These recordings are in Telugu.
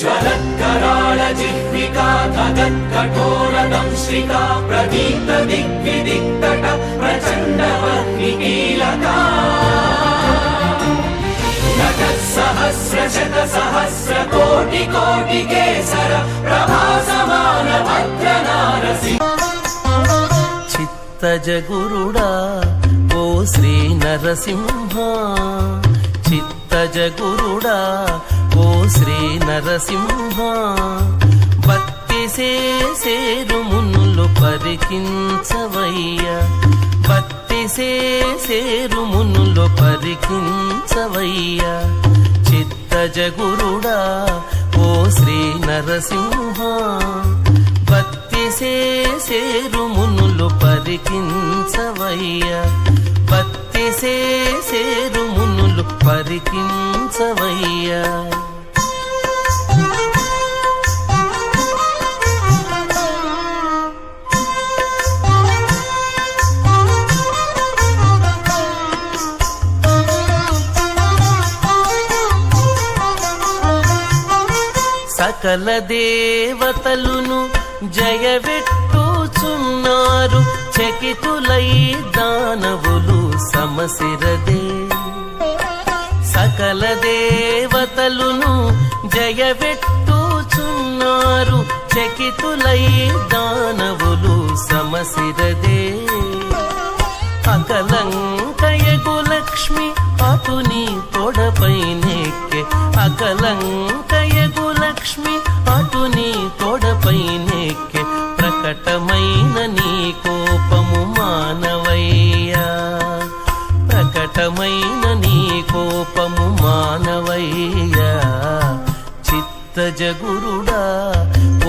ज्वलत्कराळजिह्विका तदत्कठोरदंश्रिका प्रदीप्तदिग्विदिक्तट प्रचण्डवर्णिकीलका सहस्रशतसहस्रकोटिकोटिकेसर प्रभासमानभद्र नारसि चित्तजगुरुडा ओ श्रीनरसिंहा चित्तजगुरुडा ఓ శ్రీ నరసింహ చిత్తజగురుడా భక్తి సేరు మునులు పరికించవయ్యా. భక్తి సేరు మునులు పరికించవయ్యా. చిత్తజగురుడా ఓ శ్రీ నరసింహ భక్తి సేరు మునులు పరికించవయ్యా. భక్తి సేరు మునులు పరికించవయ్యా. సకల దేవతలును జయవెట్టుచున్నారు చకితులై దానవులు సమసిరదే. సకల దేవతలును జయవెట్టుచున్నారు చకితులై దానవులు సమసిరదే. అకలంకయగు లక్ష్మి అటుని తొడపై నెక్కె అకలంక లక్ష్మి అటుని తోడపై నెక్కె ప్రకటమైన నీ కోపము మానవయ్యా. ప్రకటమైన నీ కోపము మానవయ్యా. చిత్తజగురుడా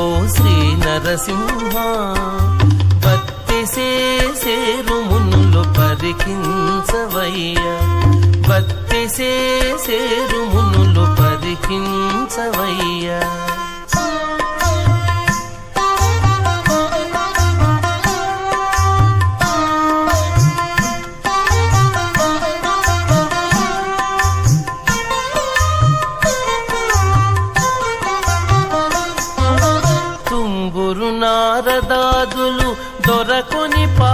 ఓ శ్రీ నరసింహ భక్తి సేరు మునులు పరికించవయ్యా. భక్తి సేరు దుఃఖించవయ్యా తుంగురు నారదాదులు పా